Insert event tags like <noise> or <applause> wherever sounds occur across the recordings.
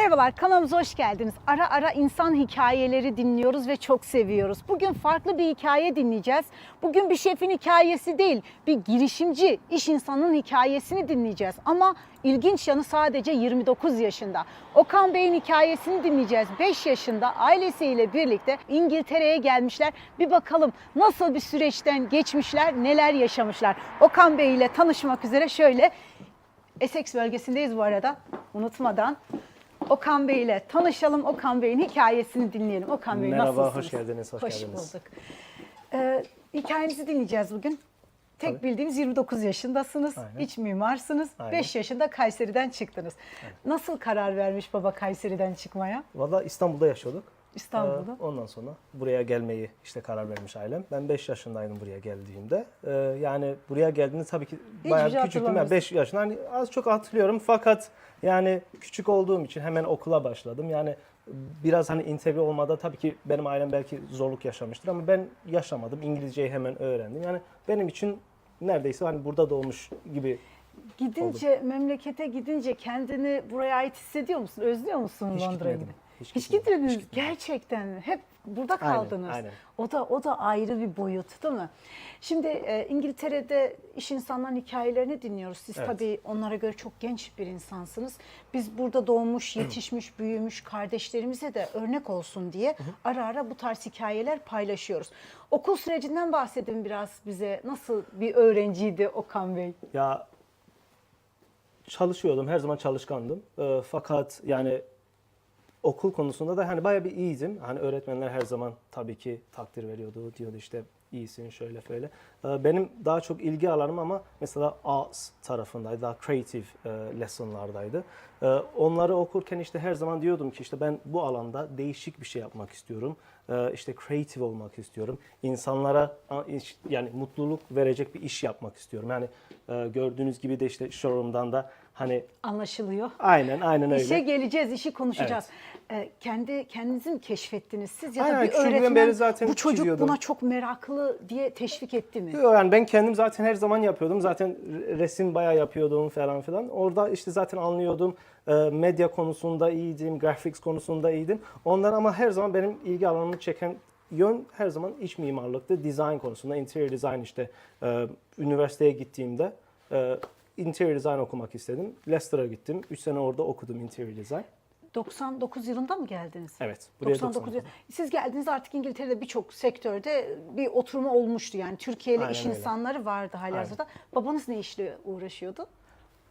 Merhabalar kanalımıza hoş geldiniz. Ara ara insan hikayeleri dinliyoruz ve çok seviyoruz. Bugün farklı bir hikaye dinleyeceğiz. Bugün bir şefin hikayesi değil, bir girişimci, iş insanının hikayesini dinleyeceğiz. Ama ilginç yanı sadece 29 yaşında. Okan Bey'in hikayesini dinleyeceğiz. 5 yaşında ailesiyle birlikte İngiltere'ye gelmişler. Bir bakalım nasıl bir süreçten geçmişler, neler yaşamışlar. Okan Bey ile tanışmak üzere şöyle Essex bölgesindeyiz bu arada. Unutmadan Okan Bey ile tanışalım. Okan Bey'in hikayesini dinleyelim. Okan Bey Merhaba, nasılsınız? hoş geldiniz, hoş geldiniz. bulduk. Ee, hikayenizi dinleyeceğiz bugün. Tek Tabii. bildiğimiz 29 yaşındasınız. Aynen. İç mimarsınız. Aynen. 5 yaşında Kayseri'den çıktınız. Nasıl karar vermiş baba Kayseri'den çıkmaya? Valla İstanbul'da yaşıyorduk. İstanbul'da. Ee, ondan sonra buraya gelmeyi işte karar vermiş ailem. Ben 5 yaşındaydım buraya geldiğimde. Ee, yani buraya geldiğimde tabii ki Hiçbir bayağı şey küçüktüm. Yani hatırlamıyorsun. 5 yaşında. Hani az çok hatırlıyorum fakat yani küçük olduğum için hemen okula başladım. Yani biraz hani entegre olmada tabii ki benim ailem belki zorluk yaşamıştır ama ben yaşamadım. İngilizceyi hemen öğrendim. Yani benim için neredeyse hani burada doğmuş gibi Gidince, memlekete gidince kendini buraya ait hissediyor musun? Özlüyor musun gidip? Hiç Hiç gitmediniz. Hiç. Gerçekten mi? Hep burada Aynen, kaldınız. aynen. O da o da ayrı bir boyut değil mi? Şimdi e, İngiltere'de iş insanların hikayelerini dinliyoruz. Siz Evet. tabii onlara göre çok genç bir insansınız. Biz burada doğmuş, <clears throat> yetişmiş, büyümüş kardeşlerimize de örnek olsun diye ara ara bu tarz hikayeler paylaşıyoruz. Okul sürecinden bahsedin biraz bize. Nasıl bir öğrenciydi Okan Bey? Ya çalışıyordum, her zaman çalışkandım. Ee, fakat yani okul konusunda da hani bayağı bir iyiydim. Hani öğretmenler her zaman tabii ki takdir veriyordu, diyordu işte iyisin şöyle böyle. Ee, benim daha çok ilgi alanım ama mesela arts tarafındaydı, daha creative e, lessonlardaydı. Ee, onları okurken işte her zaman diyordum ki işte ben bu alanda değişik bir şey yapmak istiyorum. Ee, işte creative olmak istiyorum. İnsanlara yani mutluluk verecek bir iş yapmak istiyorum. Yani e, gördüğünüz gibi de işte showroom'dan da hani Anlaşılıyor. aynen aynen öyle. İşe geleceğiz, işi konuşacağız. Ee, kendi kendinizi mi keşfettiniz siz ya da Aynen, bir küçüklüğümden öğretmen beri zaten bu çocuk çiziyordum. buna çok meraklı diye teşvik etti mi? Yok, Yani ben kendim zaten her zaman yapıyordum. Zaten re- resim bayağı yapıyordum falan filan. Orada işte zaten anlıyordum. Ee, medya konusunda iyiydim, graphics konusunda iyiydim. Onlar ama her zaman benim ilgi alanımı çeken yön her zaman iç mimarlıktı. Design konusunda, interior design işte e, üniversiteye gittiğimde e, interior design okumak istedim. Leicester'a gittim. 3 sene orada okudum interior design. 99 yılında mı geldiniz? Evet. Buraya 99 99. yıl. Siz geldiğiniz artık İngiltere'de birçok sektörde bir oturma olmuştu yani Türkiye'li iş öyle. insanları vardı halihazırda. Babanız ne işle uğraşıyordu?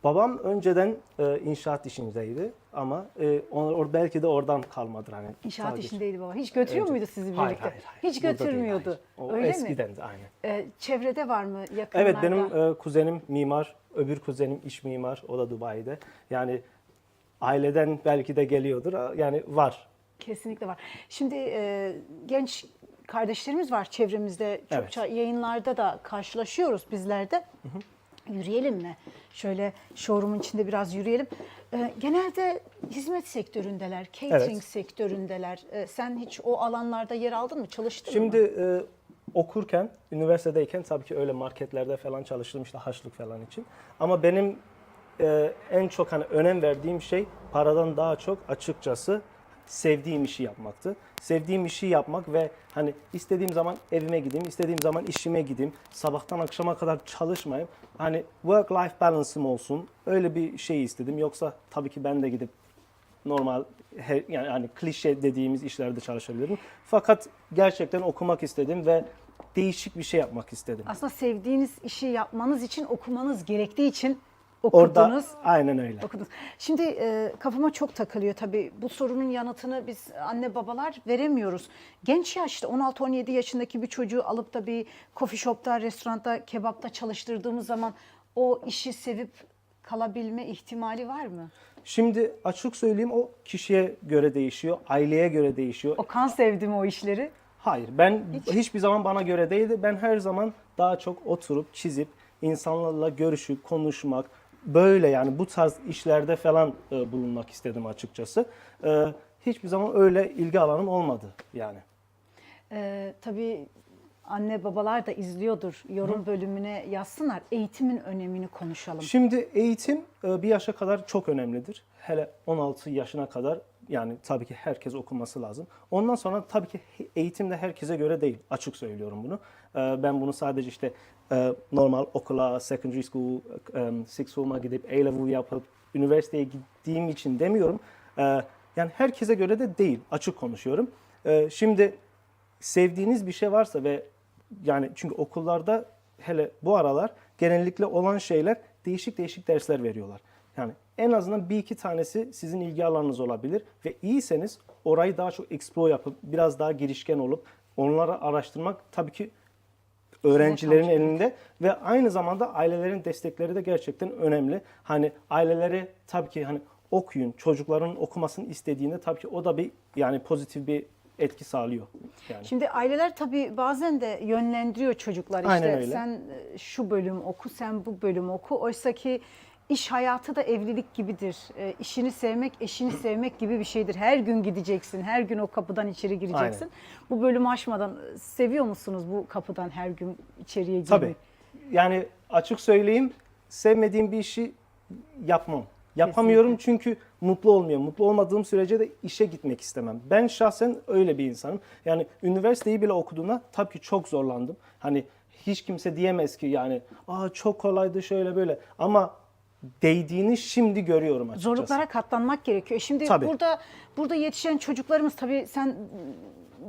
Babam önceden e, inşaat işindeydi ama e, or- belki de oradan kalmadır hani. İnşaat Sadece- işindeydi baba. Hiç götürüyor Önce- muydu sizi birlikte? Hayır, hayır, hayır. Hiç Burada değil, götürmüyordu. hayır. O Öyle mi? eskiden de aynen. Ee, çevrede var mı yakınlarda? Evet benim e, kuzenim mimar, öbür kuzenim iç mimar, o da Dubai'de. Yani aileden belki de geliyordur. Yani var. Kesinlikle var. Şimdi e, genç kardeşlerimiz var çevremizde. Çokça yayınlarda da karşılaşıyoruz bizler de. Yürüyelim mi? Şöyle showroom'un içinde biraz yürüyelim. E, genelde hizmet sektöründeler, catering Evet. sektöründeler. E, sen hiç o alanlarda yer aldın mı? Çalıştın Şimdi mı? e, okurken, üniversitedeyken tabii ki öyle marketlerde falan çalıştım işte haşlık falan için. Ama benim e, en çok hani önem verdiğim şey paradan daha çok açıkçası sevdiğim işi yapmaktı. Sevdiğim işi yapmak ve hani istediğim zaman evime gideyim, istediğim zaman işime gideyim, sabahtan akşama kadar çalışmayayım. Hani work life balance'ım olsun. Öyle bir şey istedim. Yoksa tabii ki ben de gidip normal he- yani hani klişe dediğimiz işlerde çalışabilirim. Fakat gerçekten okumak istedim ve değişik bir şey yapmak istedim. Aslında sevdiğiniz işi yapmanız için okumanız gerektiği için Orada okudunuz. aynen öyle. Okudunuz. Şimdi e, kafama çok takılıyor tabii. Bu sorunun yanıtını biz anne babalar veremiyoruz. Genç yaşta 16-17 yaşındaki bir çocuğu alıp da bir coffee shop'ta, restoranda, kebapta çalıştırdığımız zaman o işi sevip kalabilme ihtimali var mı? Şimdi açık söyleyeyim o kişiye göre değişiyor, aileye göre değişiyor. Okan sevdi mi o işleri? Hayır ben hiçbir zaman bana göre değildi. Ben her zaman daha çok oturup çizip insanlarla görüşüp konuşmak böyle yani bu tarz işlerde falan e, bulunmak istedim açıkçası. E, hiçbir zaman öyle ilgi alanım olmadı yani. Ee, tabii anne babalar da izliyordur. Yorum bölümüne yazsınlar. Eğitimin önemini konuşalım. Şimdi eğitim e, bir yaşa kadar çok önemlidir. hele 16 yaşına kadar yani tabii ki herkes okuması lazım. Ondan sonra tabii ki eğitim de herkese göre değil. Açık söylüyorum bunu. Ee, Ben bunu sadece işte e, normal okula, secondary school, e, sixth form'a gidip A-level yapıp üniversiteye gittiğim için demiyorum. Ee, Yani herkese göre de değil. Açık konuşuyorum. Ee, Şimdi sevdiğiniz bir şey varsa ve yani çünkü okullarda hele bu aralar genellikle olan şeyler değişik değişik dersler veriyorlar. Yani en azından bir iki tanesi sizin ilgi alanınız olabilir ve iyiyseniz orayı daha çok explore yapıp biraz daha girişken olup onları araştırmak tabii ki öğrencilerin elinde ve aynı zamanda ailelerin destekleri de gerçekten önemli. Hani aileleri tabii ki hani okuyun, çocukların okumasını istediğinde tabii ki o da bir yani pozitif bir etki sağlıyor. Yani. Şimdi aileler tabii bazen de yönlendiriyor çocuklar işte Aynen öyle. sen e, şu bölüm oku, sen bu bölüm oku. Oysa ki iş hayatı da evlilik gibidir. E, işini sevmek, eşini sevmek gibi bir şeydir. Her gün gideceksin, her gün o kapıdan içeri gireceksin. Aynen. Bu bölümü aşmadan seviyor musunuz bu kapıdan her gün içeriye girmeyi? Tabii. Yani açık söyleyeyim sevmediğim bir işi yapmam. Yapamıyorum çünkü mutlu olmuyor. Mutlu olmadığım sürece de işe gitmek istemem. Ben şahsen öyle bir insanım. Yani üniversiteyi bile okuduğumda tabii ki çok zorlandım. Hani hiç kimse diyemez ki yani Aa, çok kolaydı şöyle böyle. Ama değdiğini şimdi görüyorum açıkçası. Zorluklara katlanmak gerekiyor. Şimdi Tabii. burada burada yetişen çocuklarımız tabii sen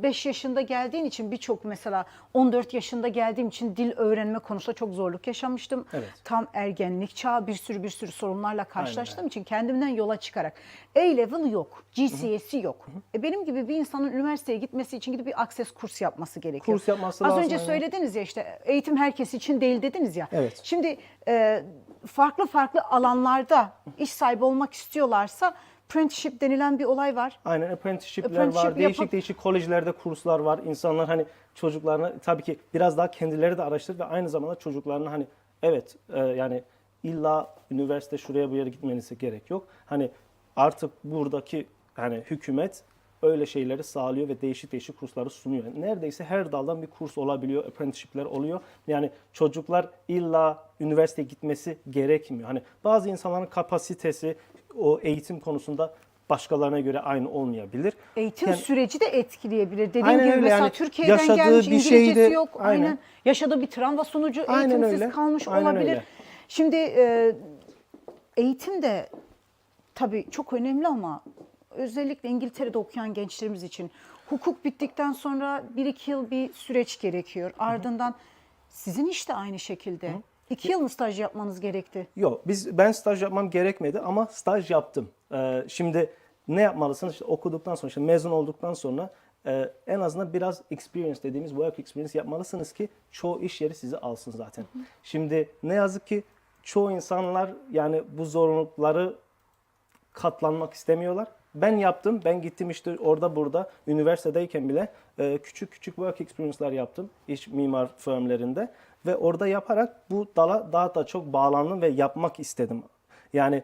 5 yaşında geldiğin için birçok mesela 14 yaşında geldiğim için dil öğrenme konusunda çok zorluk yaşamıştım. Evet. Tam ergenlik çağı bir sürü bir sürü sorunlarla karşılaştığım için kendimden yola çıkarak A-level yok, GCSE yok. E benim gibi bir insanın üniversiteye gitmesi için gidip bir akses kurs yapması gerekiyor. Kurs yapması Az lazım, önce aynen. söylediniz ya işte eğitim herkes için değil dediniz ya. Evet. Şimdi e, farklı farklı alanlarda iş sahibi olmak istiyorlarsa apprenticeship denilen bir olay var. Aynen apprenticeship'ler Apprenticeship var. Değişik yapıp- değişik kolejlerde kurslar var. İnsanlar hani çocuklarına tabii ki biraz daha kendileri de araştırır ve aynı zamanda çocuklarına hani evet e, yani illa üniversite şuraya bu yere gitmenize gerek yok. Hani artık buradaki hani hükümet öyle şeyleri sağlıyor ve değişik değişik kursları sunuyor. Neredeyse her daldan bir kurs olabiliyor, apprenticeship'ler oluyor. Yani çocuklar illa üniversiteye gitmesi gerekmiyor. Hani bazı insanların kapasitesi o eğitim konusunda başkalarına göre aynı olmayabilir. Eğitim Yani- süreci de etkileyebilir. Dediğim Aynen gibi öyle, mesela yani Türkiye'den yaşadığı gelmiş bir İngilizcesi şeyde- yok. Aynen. aynen. Yaşadığı bir travma sonucu Aynen eğitimsiz öyle, kalmış aynen olabilir. öyle. Şimdi e, eğitim de tabii çok önemli ama özellikle İngiltere'de okuyan gençlerimiz için hukuk bittikten sonra bir iki yıl bir süreç gerekiyor. Ardından sizin işte aynı şekilde. iki yıl mı staj yapmanız gerekti? Yok biz ben staj yapmam gerekmedi ama staj yaptım. Ee, şimdi ne yapmalısınız? İşte okuduktan sonra, işte mezun olduktan sonra e, en azından biraz experience dediğimiz work experience yapmalısınız ki çoğu iş yeri sizi alsın zaten. Şimdi ne yazık ki çoğu insanlar yani bu zorunlulukları katlanmak istemiyorlar. Ben yaptım. Ben gittim işte orada burada üniversitedeyken bile e, küçük küçük work experience'lar yaptım iş mimar firmlerinde ve orada yaparak bu dala daha da çok bağlandım ve yapmak istedim. Yani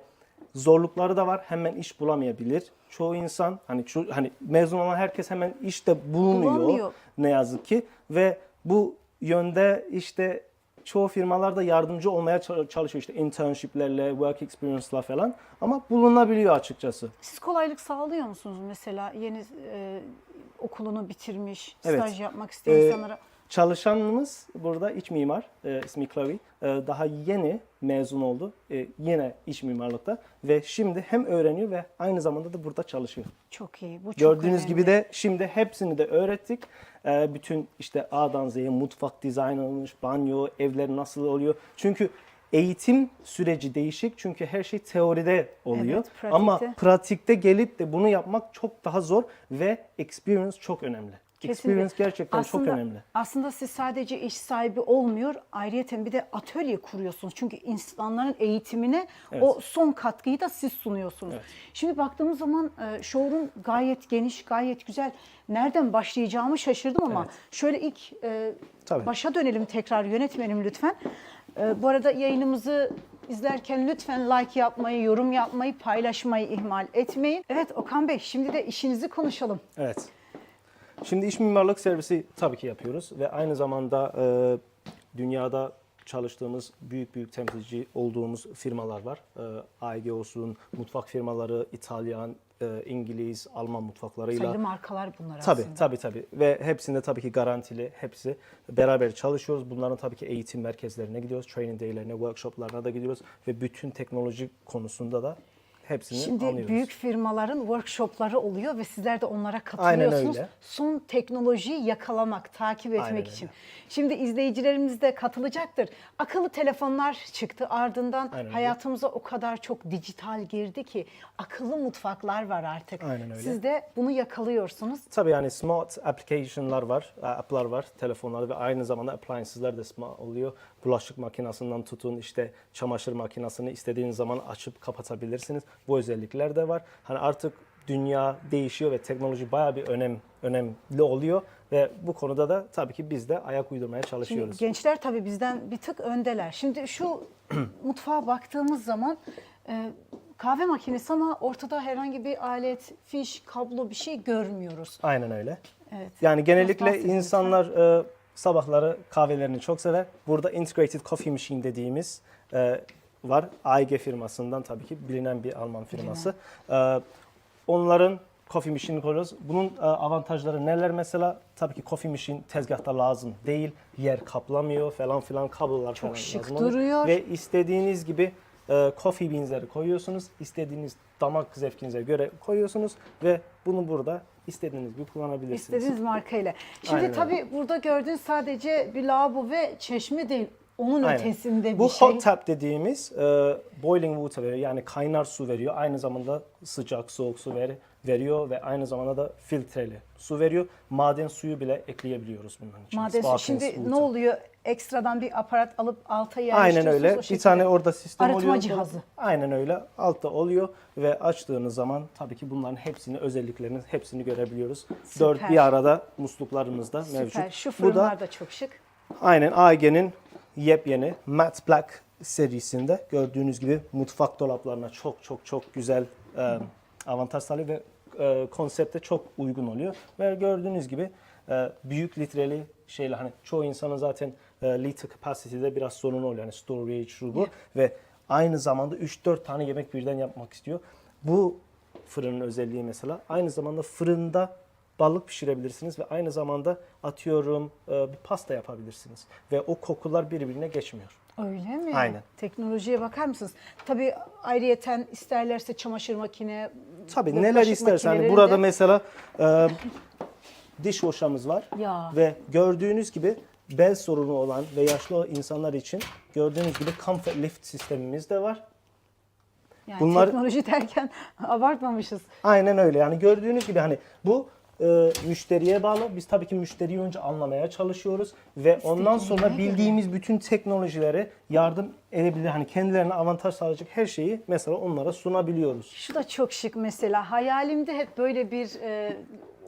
zorlukları da var. Hemen iş bulamayabilir. Çoğu insan hani ço- hani mezun olan herkes hemen işte bulunuyor Bulamıyor. ne yazık ki ve bu yönde işte çoğu firmalar da yardımcı olmaya ça- çalışıyor işte internshiplerle, work experience'la falan ama bulunabiliyor açıkçası. Siz kolaylık sağlıyor musunuz mesela yeni e, okulunu bitirmiş, Evet. staj yapmak isteyen Ee, insanlara? Çalışanımız burada iç mimar, e, ismi Clavi. E, daha yeni mezun oldu. E, yine iç mimarlıkta ve şimdi hem öğreniyor ve aynı zamanda da burada çalışıyor. Çok iyi. Bu çok Gördüğünüz önemli. gibi de şimdi hepsini de öğrettik. E, bütün işte A'dan Z'ye mutfak dizayn olmuş, banyo, evler nasıl oluyor. Çünkü eğitim süreci değişik çünkü her şey teoride oluyor. Evet, pratikte. Ama pratikte gelip de bunu yapmak çok daha zor ve experience çok önemli. Kesinlikle. Experience gerçekten aslında, çok önemli. Aslında siz sadece iş sahibi olmuyor, ayrıyeten bir de atölye kuruyorsunuz. Çünkü insanların eğitimine o son katkıyı da siz sunuyorsunuz. Evet. Şimdi baktığımız zaman e, showroom gayet geniş, gayet güzel. Nereden başlayacağımı şaşırdım ama Evet. şöyle ilk e, Tabii. başa dönelim tekrar yönetmenim lütfen. E, bu arada yayınımızı izlerken lütfen like yapmayı, yorum yapmayı, paylaşmayı ihmal etmeyin. Evet Okan Bey şimdi de işinizi konuşalım. Evet. Şimdi iç mimarlık servisi tabii ki yapıyoruz ve aynı zamanda e, dünyada çalıştığımız büyük büyük temsilci olduğumuz firmalar var. Ee, AEG olsun, mutfak firmaları, İtalyan, e, İngiliz, Alman mutfaklarıyla. Sayılı markalar bunlar Tabii aslında. tabii tabii ve hepsinde tabii ki garantili hepsi beraber çalışıyoruz. Bunların tabii ki eğitim merkezlerine gidiyoruz, training day'lerine, workshoplarına da gidiyoruz ve bütün teknoloji konusunda da hepsini Şimdi anlıyoruz. büyük firmaların workshopları oluyor ve sizler de onlara katılıyorsunuz. öyle. Son teknolojiyi yakalamak, takip etmek Aynen için. öyle. Şimdi izleyicilerimiz de katılacaktır. Akıllı telefonlar çıktı. Ardından Aynen öyle. hayatımıza o kadar çok dijital girdi ki akıllı mutfaklar var artık. Aynen öyle. Siz de bunu yakalıyorsunuz. Tabii yani smart application'lar var, e, app'lar var telefonlarda ve aynı zamanda appliance'lar da smart oluyor. Bulaşık makinesinden tutun işte çamaşır makinesini istediğiniz zaman açıp kapatabilirsiniz. Bu özellikler de var. Hani artık dünya değişiyor ve teknoloji bayağı bir önem önemli oluyor ve bu konuda da tabii ki biz de ayak uydurmaya Şimdi çalışıyoruz. gençler tabii bizden bir tık öndeler. Şimdi şu <clears throat> mutfağa baktığımız zaman e, kahve makinesi ama ortada herhangi bir alet, fiş, kablo bir şey görmüyoruz. Aynen öyle. Evet. Yani genellikle insanlar e, sabahları kahvelerini çok sever. Burada Integrated Coffee Machine dediğimiz e, var. AEG firmasından tabii ki bilinen bir Alman firması. E, onların coffee machine'i koyuyoruz. Bunun e, avantajları neler mesela? Tabii ki coffee machine tezgahta lazım değil. Yer kaplamıyor falan filan kablolar falan şık lazım duruyor. Ve istediğiniz gibi e, coffee beans'leri koyuyorsunuz. İstediğiniz damak zevkinize göre koyuyorsunuz ve bunu burada istediğiniz gibi kullanabilirsiniz. İstediğiniz markayla. Şimdi Aynen tabii burada gördüğün sadece bir lavabo ve çeşme değil. Onun Aynen. ötesinde bir Bu şey. hot tap dediğimiz e, boiling water veriyor. Yani kaynar su veriyor. Aynı zamanda sıcak, soğuk su ver, veriyor ve aynı zamanda da filtreli su veriyor. Maden suyu bile ekleyebiliyoruz bunun için. Maden suyu. Şimdi water. ne oluyor? Ekstradan bir aparat alıp alta yerleştiriyorsunuz. Aynen öyle. Bir tane orada sistem Arıtma oluyor. cihazı. Aynen öyle. Altta oluyor ve açtığınız zaman tabii ki bunların hepsini, özelliklerini hepsini görebiliyoruz. Süper. Dört bir arada musluklarımızda Süper. mevcut. Şu Bu fırınlar da da çok şık. Aynen AEG'nin yepyeni Matte Black serisinde gördüğünüz gibi mutfak dolaplarına çok çok çok güzel e, avantaj sağlıyor ve e, konsepte çok uygun oluyor. Ve gördüğünüz gibi e, büyük litreli şeyler hani çoğu insanın zaten e, liter capacity'de biraz sorunu oluyor. Yani storage şu bu ve aynı zamanda 3-4 tane yemek birden yapmak istiyor. Bu fırının özelliği mesela aynı zamanda fırında balık pişirebilirsiniz ve aynı zamanda atıyorum e, bir pasta yapabilirsiniz ve o kokular birbirine geçmiyor. Öyle mi? Aynen. Teknolojiye bakar mısınız? Tabii ayrıyeten isterlerse çamaşır makine, Tabii neler bulaşık istersen hani makineleri burada de- mesela e, <laughs> dishwasher'ımız var Ya. ve gördüğünüz gibi bel sorunu olan ve yaşlı insanlar için gördüğünüz gibi comfort lift sistemimiz de var. yani bunlar- teknoloji derken <laughs> abartmamışız. Aynen öyle. Yani gördüğünüz gibi hani bu e, müşteriye bağlı. Biz tabii ki müşteriyi önce anlamaya çalışıyoruz ve ondan sonra bildiğimiz bütün teknolojilere yardım edebilir. Hani kendilerine avantaj sağlayacak her şeyi mesela onlara sunabiliyoruz. Şu da çok şık mesela. Hayalimde hep böyle bir e,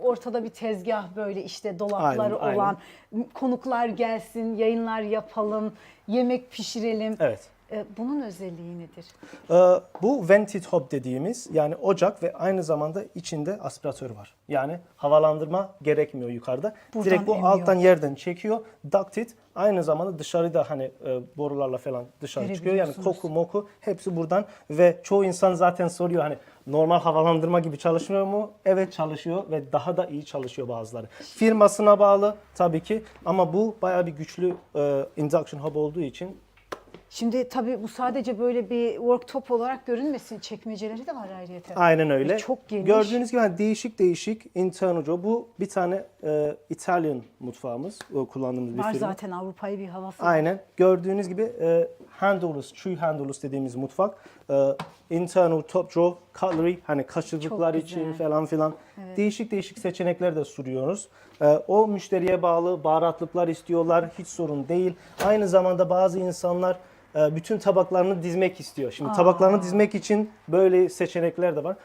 ortada bir tezgah böyle işte dolapları Aynen, olan konuklar gelsin, yayınlar yapalım, yemek pişirelim. Evet. E, bunun özelliği nedir? Ee, bu vented hob dediğimiz yani ocak ve aynı zamanda içinde aspiratör var. Yani havalandırma gerekmiyor yukarıda. Buradan Direkt bu emiyor. alttan yerden çekiyor. Ducted aynı zamanda dışarıda hani e, borularla falan dışarı çıkıyor. Yani koku moku hepsi buradan ve çoğu insan zaten soruyor hani normal havalandırma gibi çalışmıyor mu? Evet çalışıyor ve daha da iyi çalışıyor bazıları. Firmasına bağlı tabii ki ama bu bayağı bir güçlü e, induction hob olduğu için Şimdi tabii bu sadece böyle bir worktop olarak görünmesin. Çekmeceleri de var ayrıyeten. Aynen öyle. Ve çok geniş. Gördüğünüz gibi hani değişik değişik internal job. Bu bir tane e, Italian mutfağımız. O kullandığımız bir Var firma. zaten Avrupa'yı bir havası. var. Aynen. Gördüğünüz gibi e, handleless, true handleless dediğimiz mutfak. E, internal top drawer, cutlery, hani kaşıklıklar için falan filan. Değişik değişik seçenekler de sunuyoruz. E, o müşteriye bağlı baharatlıklar istiyorlar. Hiç sorun değil. Aynı zamanda bazı insanlar e, bütün tabaklarını dizmek istiyor. Şimdi tabaklarını dizmek için böyle seçenekler de var.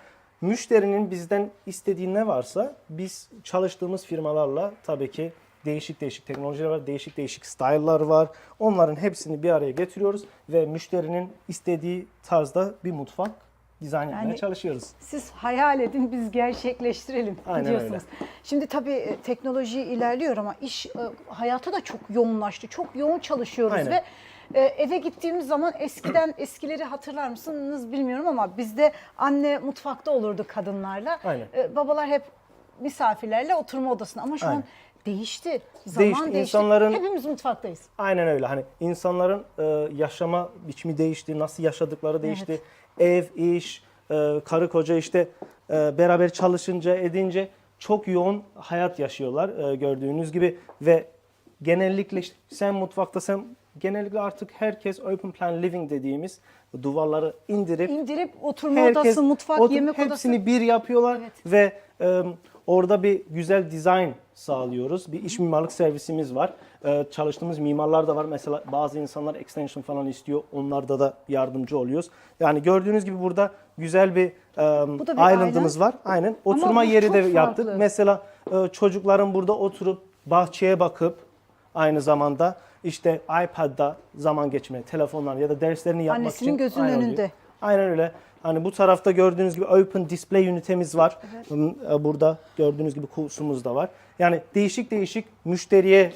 Müşterinin bizden istediği ne varsa biz çalıştığımız firmalarla tabii ki değişik değişik teknolojiler var, değişik değişik style'lar var. Onların hepsini bir araya getiriyoruz ve müşterinin istediği tarzda bir mutfak dizayn etmeye Yani- çalışıyoruz. Siz hayal edin biz gerçekleştirelim Aynen diyorsunuz. Şimdi tabii e, teknoloji ilerliyor ama iş e, hayata da çok yoğunlaştı. Çok yoğun çalışıyoruz Aynen. ve Ee, eve gittiğimiz zaman eskiden <clears throat> eskileri hatırlar mısınız bilmiyorum ama bizde anne mutfakta olurdu kadınlarla. Aynen. Ee, babalar hep misafirlerle oturma odasında ama şu an Aynen. değişti. Zaman Değişti. değişti. İnsanların- Hepimiz mutfaktayız. Aynen öyle. Hani insanların e, yaşama biçimi değişti, nasıl yaşadıkları değişti. Ev, iş, e, karı koca işte e, beraber çalışınca, edince çok yoğun hayat yaşıyorlar e, gördüğünüz gibi ve genellikle işte sen mutfakta sen genellikle artık herkes open plan living dediğimiz duvarları indirip İndirip oturma odası, mutfak, oturup yemek odası. hepsini bir yapıyorlar Evet. ve e, orada bir güzel dizayn sağlıyoruz. Bir iş mimarlık servisimiz var. E, çalıştığımız mimarlar da var. Mesela bazı insanlar extension falan istiyor. Onlarda da yardımcı oluyoruz. Yani gördüğünüz gibi burada güzel bir, e, Bu bir island'ımız var. Aynen. Oturma yeri de farklı. yaptık. Mesela e, çocukların burada oturup bahçeye bakıp aynı zamanda işte iPad'da zaman geçirme, telefonlar ya da derslerini yapmak Annesinin için gözünün aynen önünde. Aynen öyle. Hani bu tarafta gördüğünüz gibi open display ünitemiz var. Hmm, Burada gördüğünüz gibi kursumuz da var. Yani değişik değişik müşteriye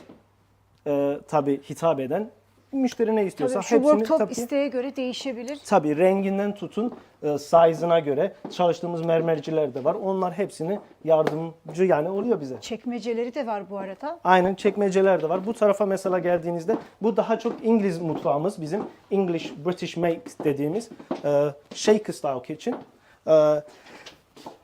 e, tabii hitap eden müşteri ne istiyorsa Tabii hepsini worktop tabii, isteğe göre değişebilir. tabii renginden tutun e, size'ına göre çalıştığımız mermerciler de var. Onlar hepsini yardımcı yani oluyor bize. Çekmeceleri de var bu arada. Aynen çekmeceler de var. Bu tarafa mesela geldiğinizde bu daha çok İngiliz mutfağımız. Bizim English British Make dediğimiz e, shaker style kitchen. E,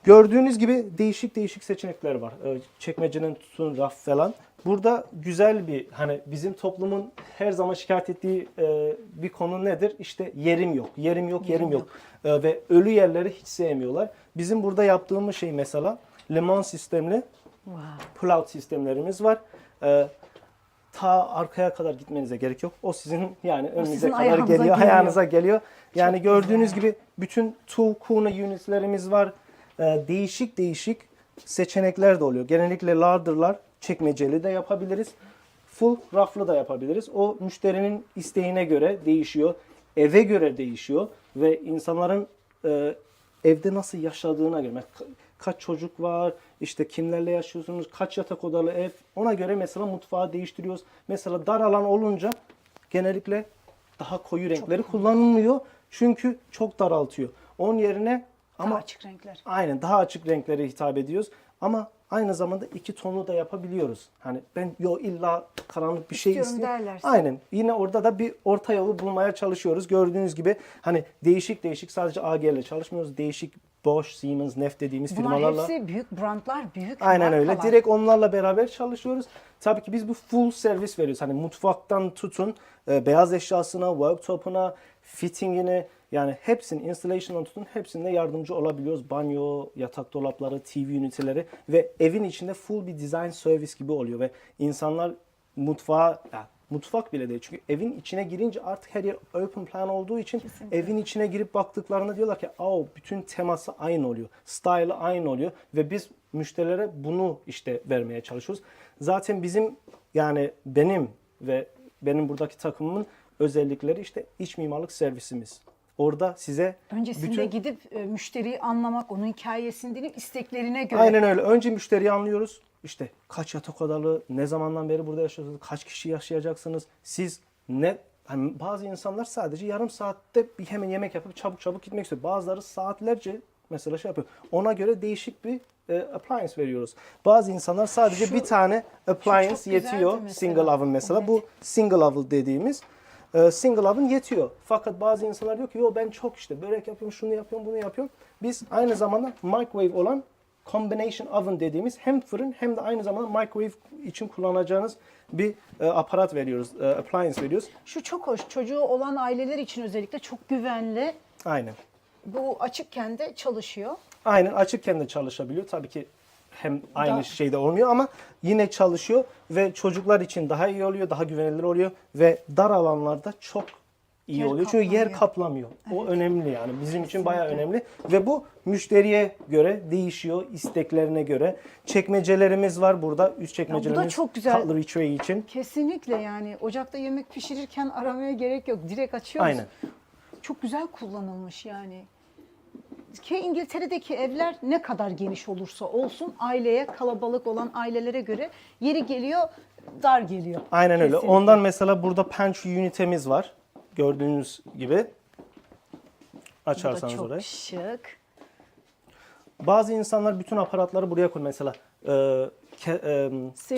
gördüğünüz gibi değişik değişik seçenekler var. E, çekmecenin tutun raf falan. Burada güzel bir hani bizim toplumun her zaman şikayet ettiği e, bir konu nedir? İşte yerim yok, yerim yok, yerim yok. E, ve ölü yerleri hiç sevmiyorlar. Bizim burada yaptığımız şey mesela limon sistemli pull-out sistemlerimiz var. Ee, ta arkaya kadar gitmenize gerek yok. O sizin yani önünüze sizin kadar geliyor, geliyor. ayağınıza geliyor. Yani gördüğünüz gibi bütün tool corner unitlerimiz var. Ee, değişik değişik seçenekler de oluyor. Genellikle ladder'lar çekmeceli de yapabiliriz. Full raflı da yapabiliriz. O müşterinin isteğine göre değişiyor. Eve göre değişiyor ve insanların e, evde nasıl yaşadığına göre. Ka- Kaç çocuk var, işte kimlerle yaşıyorsunuz, kaç yatak odalı ev. Ona göre mesela mutfağı değiştiriyoruz. Mesela dar alan olunca genellikle daha koyu renkleri kullanılmıyor. Çünkü çok daraltıyor. Onun yerine Ama ama açık renkler. Aynen daha açık renklere hitap ediyoruz. Ama aynı zamanda iki tonlu da yapabiliyoruz. Hani ben yo illa karanlık bir şey İstiyorum derlerse. Aynen. Yine orada da bir orta yolu bulmaya çalışıyoruz. Gördüğünüz gibi hani değişik değişik sadece AG ile çalışmıyoruz. Değişik Bosch, Siemens, Nef dediğimiz Bunlar firmalarla. hepsi büyük brandlar, büyük Aynen öyle. markalar. Direkt onlarla beraber çalışıyoruz. Tabii ki biz bu full servis veriyoruz. Hani mutfaktan tutun, e, beyaz eşyasına, worktop'una, fittingine yani hepsinin installation'dan tutun hepsinde yardımcı olabiliyoruz. Banyo, yatak dolapları, TV üniteleri ve evin içinde full bir design service gibi oluyor ve insanlar mutfağa ya mutfak bile değil. Çünkü evin içine girince artık her yer open plan olduğu için evin içine girip baktıklarında diyorlar ki "Aa bütün teması aynı oluyor. Style'ı aynı oluyor ve biz müşterilere bunu işte vermeye çalışıyoruz. Zaten bizim yani benim ve benim buradaki takımımın özellikleri işte iç mimarlık servisimiz. Orada size Öncesinde bütün gidip e, müşteriyi anlamak, onun hikayesini dinleyip isteklerine göre. Aynen öyle. Önce müşteriyi anlıyoruz. İşte kaç yatak odalı, ne zamandan beri burada yaşıyorsunuz, kaç kişi yaşayacaksınız, siz ne... Hani bazı insanlar sadece yarım saatte bir hemen yemek yapıp çabuk çabuk gitmek istiyor. Bazıları saatlerce mesela şey yapıyor. Ona göre değişik bir e, appliance veriyoruz. Bazı insanlar sadece Şu- bir tane appliance yetiyor. Single oven mesela. Evet. Bu single oven dediğimiz e, single oven yetiyor. Fakat bazı insanlar diyor ki yo ben çok işte börek yapıyorum, şunu yapıyorum, bunu yapıyorum. Biz aynı zamanda microwave olan combination oven dediğimiz hem fırın hem de aynı zamanda microwave için kullanacağınız bir e, aparat veriyoruz, e, appliance veriyoruz. Şu çok hoş. Çocuğu olan aileler için özellikle çok güvenli. Aynen. Bu açıkken de çalışıyor. Aynen açıkken de çalışabiliyor. Tabii ki hem aynı Da- şeyde olmuyor ama yine çalışıyor ve çocuklar için daha iyi oluyor, daha güvenilir oluyor ve dar alanlarda çok iyi Yer oluyor. Çünkü yer kaplamıyor. kaplamıyor. O önemli yani bizim için bayağı önemli ve bu müşteriye göre değişiyor, isteklerine göre. Çekmecelerimiz var burada. Üst çekmecelerimiz çok güzel. cutlery tray için. Kesinlikle yani ocakta yemek pişirirken aramaya gerek yok. Direkt açıyoruz. Aynen. Çok güzel kullanılmış yani. Ki İngiltere'deki evler ne kadar geniş olursa olsun aileye kalabalık olan ailelere göre yeri geliyor dar geliyor. Aynen öyle. Kesinlikle. Ondan mesela burada punch ünitemiz var. Gördüğünüz gibi. Bu da Açarsanız çok orayı. şık. Bazı insanlar bütün aparatları buraya koyuyor. Mesela e, ke, e,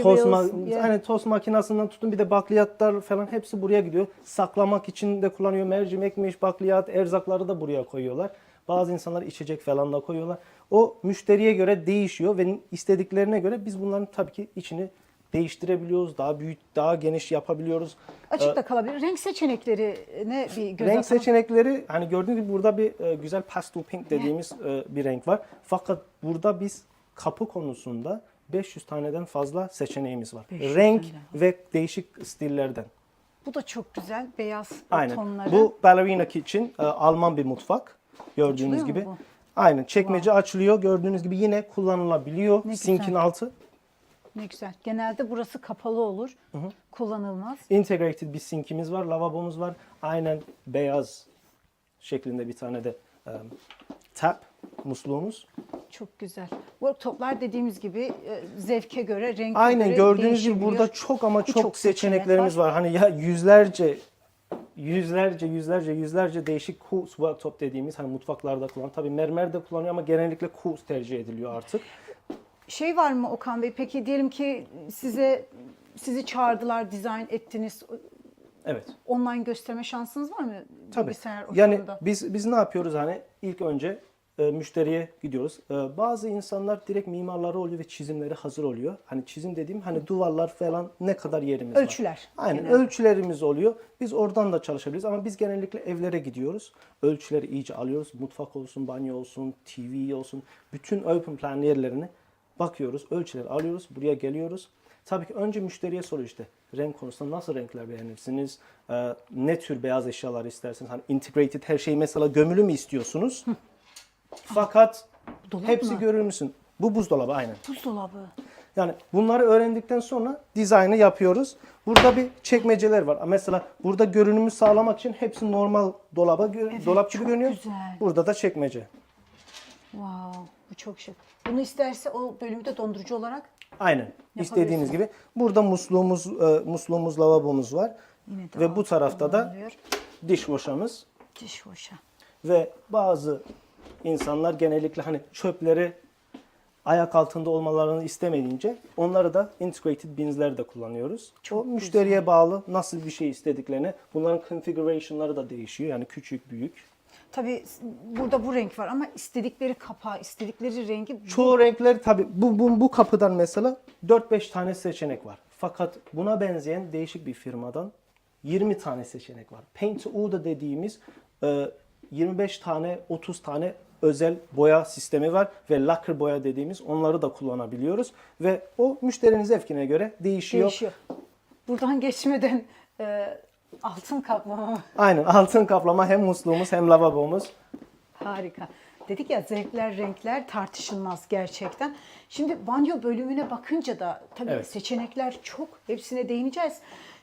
tost, ma- yeah. hani tost makinesinden tutun bir de bakliyatlar falan hepsi buraya gidiyor. Saklamak için de kullanıyor. Mercimekmiş, bakliyat, erzakları da buraya koyuyorlar. Bazı insanlar içecek falan da koyuyorlar. O müşteriye göre değişiyor ve istediklerine göre biz bunların tabii ki içini değiştirebiliyoruz. Daha büyük, daha geniş yapabiliyoruz. Açık da kalabilir. Renk seçeneklerine bir göz Renk atalım. seçenekleri hani gördüğünüz gibi burada bir e, güzel pastel pink dediğimiz e, bir renk var. Fakat burada biz kapı konusunda 500 taneden fazla seçeneğimiz var. 500 Renk tane. ve değişik stillerden. Bu da çok güzel. Beyaz Aynen. tonları. Bu ballerina kitchen e, Alman bir mutfak gördüğünüz Açılıyor gibi. bu? Aynen çekmece açılıyor. Gördüğünüz gibi yine kullanılabiliyor. Ne Sinkin güzel. altı. Ne güzel. Genelde burası kapalı olur. Kullanılmaz. Integrated bir sinkimiz var, lavabomuz var. Aynen beyaz şeklinde bir tane de e, tap musluğumuz. Çok güzel. Worktoplar dediğimiz gibi zevke göre, renke Aynen göre gördüğünüz gibi burada çok ama çok, seçenek seçeneklerimiz var. Hani ya yüzlerce yüzlerce yüzlerce yüzlerce değişik Coos worktop dediğimiz hani mutfaklarda kullan. Tabii mermer de kullanıyor ama genellikle Coos tercih ediliyor artık. Şey var mı Okan Bey? Peki diyelim ki size sizi çağırdılar, dizayn ettiniz. Evet. Online gösterme şansınız var mı? Tabii. Bilgisayar Yani biz biz ne yapıyoruz hani ilk önce e, müşteriye gidiyoruz. E, bazı insanlar direkt mimarları oluyor ve çizimleri hazır oluyor. Hani çizim dediğim hani duvarlar falan ne kadar yerimiz var. Ölçüler Aynen genelde. ölçülerimiz oluyor. Biz oradan da çalışabiliriz ama biz genellikle evlere gidiyoruz. Ölçüleri iyice alıyoruz. Mutfak olsun, banyo olsun, TV olsun. Bütün open plan yerlerini bakıyoruz. Ölçüleri alıyoruz. Buraya geliyoruz. Tabii ki önce müşteriye soruyor işte renk konusunda nasıl renkler beğenirsiniz? Ee, ne tür beyaz eşyalar istersiniz? Hani integrated her şeyi mesela gömülü mü istiyorsunuz? Fakat Dolap hepsi mı? görür müsün? Bu buzdolabı aynen. Buzdolabı. Yani bunları öğrendikten sonra dizaynı yapıyoruz. Burada bir çekmeceler var. Mesela burada görünümü sağlamak için hepsi normal dolaba gö- Evet, dolap gibi çok görünüyor. güzel. Burada da çekmece. Wow, bu çok şık. Bunu isterse o bölümü de dondurucu olarak Aynen. İstediğiniz gibi. Burada musluğumuz, e, musluğumuz, lavabomuz var. Yine de Ve bu tarafta da dishwasher'ımız. dishwasher. Ve bazı insanlar genellikle hani çöpleri ayak altında olmalarını istemeyince onları da integrated bins'ler de kullanıyoruz. Çok o müşteriye bağlı nasıl bir şey istediklerini. Bunların configuration'ları da değişiyor. Yani küçük, büyük. Tabii burada bu renk var ama istedikleri kapağı, istedikleri rengi Çoğu renkler tabi bu, bu, bu kapıdan mesela 4-5 tane seçenek var. Fakat buna benzeyen değişik bir firmadan 20 tane seçenek var. Paint to Order dediğimiz e, 25 tane 30 tane özel boya sistemi var ve lacquer boya dediğimiz onları da kullanabiliyoruz ve o müşterinin zevkine göre değişiyor. değişiyor. Buradan geçmeden e, altın kaplama? Aynen altın kaplama hem musluğumuz hem lavabomuz. Harika. Dedik ya zevkler, renkler tartışılmaz gerçekten. Şimdi banyo bölümüne bakınca da tabii Evet. seçenekler çok. Hepsine değineceğiz.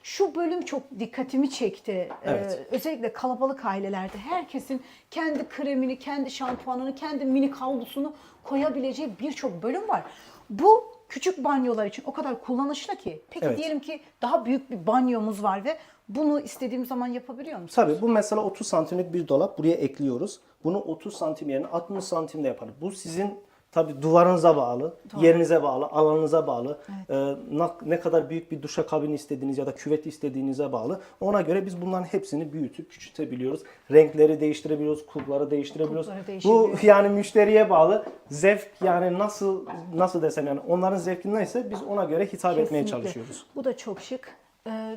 Şu bölüm çok dikkatimi çekti. Evet. Ee, özellikle kalabalık ailelerde herkesin kendi kremini, kendi şampuanını, kendi minik havlusunu koyabileceği birçok bölüm var. Bu küçük banyolar için o kadar kullanışlı ki. Peki Evet. diyelim ki daha büyük bir banyomuz var ve bunu istediğim zaman yapabiliyor musun? Tabii bu mesela 30 santimlik bir dolap buraya ekliyoruz. Bunu 30 santim yerine 60 santimde yaparız. Bu sizin tabii duvarınıza bağlı, yerinize bağlı, alanınıza bağlı. Ee, na- ne kadar büyük bir duşakabin istediğiniz ya da küvet istediğinize bağlı. Ona göre biz bunların hepsini büyütüp küçültebiliyoruz. Renkleri değiştirebiliyoruz, kulpları değiştirebiliyoruz. Kulpları Bu yani müşteriye bağlı. Zevk yani nasıl nasıl desem yani onların zevki neyse biz ona göre hitap etmeye Kesinlikle. çalışıyoruz. Bu da çok şık. Ee,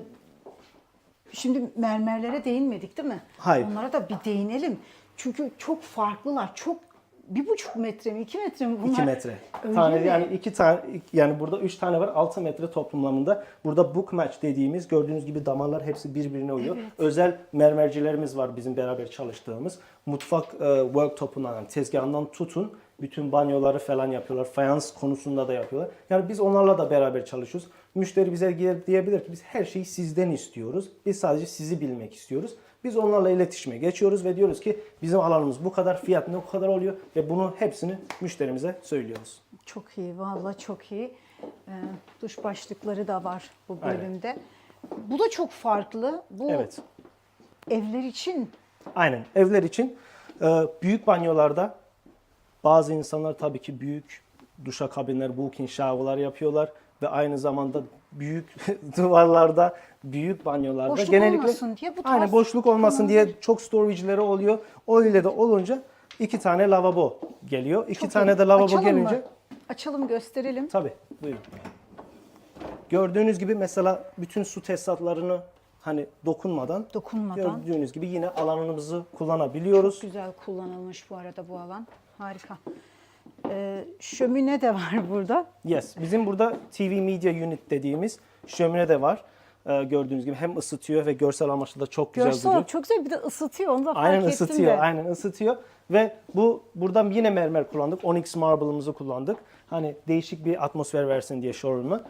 şimdi mermerlere değinmedik değil mi? Hayır. Onlara da bir değinelim. Çünkü çok farklılar. Çok bir buçuk metre mi, iki metre mi bunlar? 2 metre. Öyle tane mi? yani iki tane yani burada 3 tane var 6 metre toplamında. Burada book match dediğimiz gördüğünüz gibi damarlar hepsi birbirine uyuyor. Özel mermercilerimiz var bizim beraber çalıştığımız. Mutfak e, worktopundan yani tezgahından tutun bütün banyoları falan yapıyorlar. Fayans konusunda da yapıyorlar. Yani biz onlarla da beraber çalışıyoruz. Müşteri bize diyebilir ki biz her şeyi sizden istiyoruz. Biz sadece sizi bilmek istiyoruz. Biz onlarla iletişime geçiyoruz ve diyoruz ki bizim alanımız bu kadar, fiyat ne kadar oluyor ve bunu hepsini müşterimize söylüyoruz. Çok iyi, vallahi çok iyi. Ee, duş başlıkları da var bu Aynen. bölümde. Bu da çok farklı. Bu Evet. evler için Aynen. Evler için e, büyük banyolarda bazı insanlar tabii ki büyük duşakabinler, walk-in shower'lar yapıyorlar ve aynı zamanda büyük <laughs> duvarlarda, büyük banyolarda Boşluk genellikle olmasın diye bu tarz aynen boşluk olmasın diye çok storage'leri oluyor. Öyle de olunca iki tane lavabo geliyor. İki Çok tane iyi. de lavabo Açalım gelince Mı? Açalım gösterelim. Tabii, buyurun. Gördüğünüz gibi mesela bütün su tesisatlarını hani dokunmadan, Dokunmadan. gördüğünüz gibi yine alanımızı kullanabiliyoruz. Güzel kullanılmış bu arada bu alan. Harika. Şömine de var <laughs> burada. Yes, bizim burada TV Media Unit dediğimiz şömine de var. Ee, gördüğünüz gibi hem ısıtıyor ve görsel amaçlı da çok güzel Görsel duruyor. çok güzel bir de ısıtıyor onu da fark Aynen ettim ısıtıyor, de. aynen ısıtıyor ve bu buradan yine mermer kullandık. Onyx marble'ımızı kullandık. Hani değişik bir atmosfer versin diye showroom'a.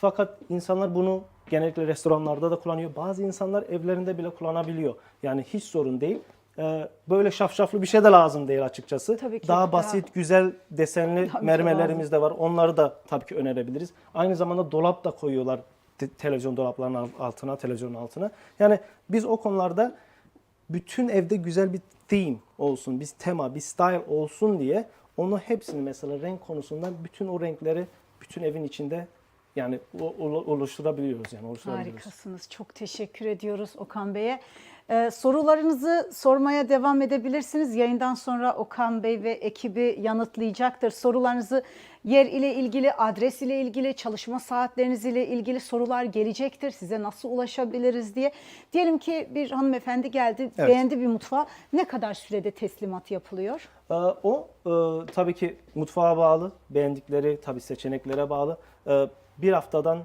Fakat insanlar bunu genellikle restoranlarda da kullanıyor. Bazı insanlar evlerinde bile kullanabiliyor. Yani hiç sorun değil. Ee, böyle şafşaflı bir şey de lazım değil açıkçası. Tabii ki, daha daha- basit, güzel desenli Tabii mermerlerimiz de var. Onları da tabii ki önerebiliriz. Aynı zamanda dolap da koyuyorlar te- televizyon dolaplarının altına, televizyonun altına. Yani biz o konularda bütün evde güzel bir theme olsun, bir tema, bir style olsun diye onu hepsini mesela renk konusundan bütün o renkleri bütün evin içinde yani oluşturabiliyoruz yani oluşturabiliyoruz. Harikasınız. Çok teşekkür ediyoruz Okan Bey'e. Ee, sorularınızı sormaya devam edebilirsiniz. Yayından sonra Okan Bey ve ekibi yanıtlayacaktır. Sorularınızı yer ile ilgili, adres ile ilgili, çalışma saatleriniz ile ilgili sorular gelecektir. Size nasıl ulaşabiliriz diye. Diyelim ki bir hanımefendi geldi, Evet. beğendi bir mutfağı. Ne kadar sürede teslimat yapılıyor? Ee, O e, tabii ki mutfağa bağlı, beğendikleri tabii seçeneklere bağlı. Ee, Bir haftadan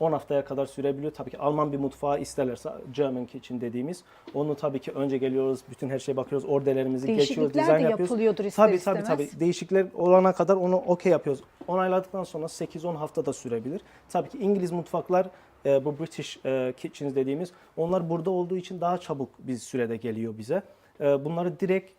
10 haftaya kadar sürebiliyor. Tabii ki Alman bir mutfağı isterlerse German Kitchen dediğimiz. Onu tabii ki önce geliyoruz, bütün her şeye bakıyoruz, orderlerimizi geçiyoruz, Değişiklikler dizayn de yapıyoruz. yapılıyordur ister tabii, tabii, istemez. tabii. Değişiklikler olana kadar onu okey yapıyoruz. Onayladıktan sonra 8-10 hafta da sürebilir. Tabii ki İngiliz mutfaklar e, bu British e, Kitchens dediğimiz onlar burada olduğu için daha çabuk bir sürede geliyor bize. E, bunları direkt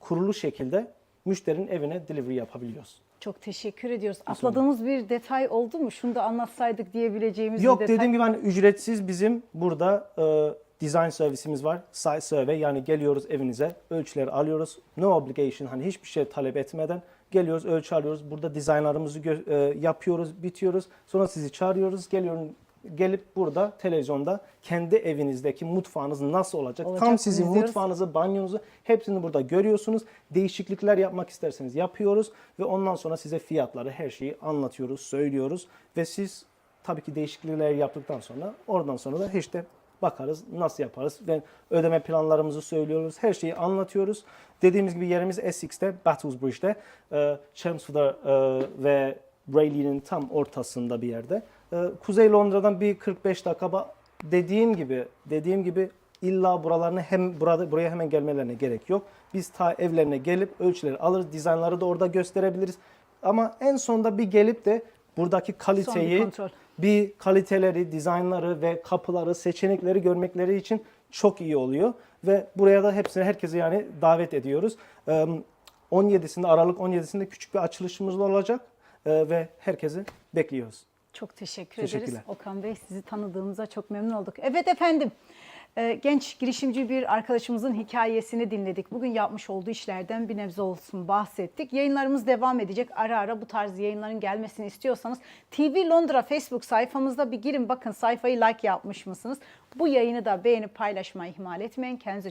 kurulu şekilde müşterinin evine delivery yapabiliyoruz. Çok teşekkür ediyoruz. Atladığımız bir detay oldu mu? Şunu da anlatsaydık diyebileceğimiz Yok bir detay. dediğim gibi hani ücretsiz bizim burada e, design servisimiz var. Site survey yani geliyoruz evinize ölçüleri alıyoruz. No obligation hani hiçbir şey talep etmeden geliyoruz ölçü alıyoruz. Burada dizaynlarımızı e, yapıyoruz, bitiyoruz. Sonra sizi çağırıyoruz. Geliyorum gelip burada televizyonda kendi evinizdeki mutfağınız nasıl olacak? Olacak Tam sizin izliyoruz? mutfağınızı, banyonuzu hepsini burada görüyorsunuz. Değişiklikler yapmak isterseniz yapıyoruz ve ondan sonra size fiyatları, her şeyi anlatıyoruz, söylüyoruz ve siz tabii ki değişiklikler yaptıktan sonra oradan sonra da işte bakarız nasıl yaparız ve ödeme planlarımızı söylüyoruz. Her şeyi anlatıyoruz. Dediğimiz gibi yerimiz Essex'te, Battlesbridge'de, e, Chelmsford'a e, ve Rayleigh'nin tam ortasında bir yerde. E, Kuzey Londra'dan bir 45 dakika dediğim gibi dediğim gibi illa buralarına hem burada buraya hemen gelmelerine gerek yok. Biz ta evlerine gelip ölçüleri alırız, dizaynları da orada gösterebiliriz. Ama en sonunda bir gelip de buradaki kaliteyi, kontrol. bir kaliteleri, dizaynları ve kapıları, seçenekleri görmekleri için çok iyi oluyor ve buraya da hepsini herkese yani davet ediyoruz. Ee, 17'sinde Aralık 17'sinde küçük bir açılışımız olacak ee, ve herkesi bekliyoruz. Çok teşekkür ederiz. Okan Bey sizi tanıdığımıza çok memnun olduk. Evet efendim. e, Genç girişimci bir arkadaşımızın hikayesini dinledik. Bugün yapmış olduğu işlerden bir nebze olsun bahsettik. Yayınlarımız devam edecek. Ara ara bu tarz yayınların gelmesini istiyorsanız TV Londra Facebook sayfamızda bir girin bakın sayfayı like yapmış mısınız? Bu yayını da beğenip paylaşmayı ihmal etmeyin. Kendinize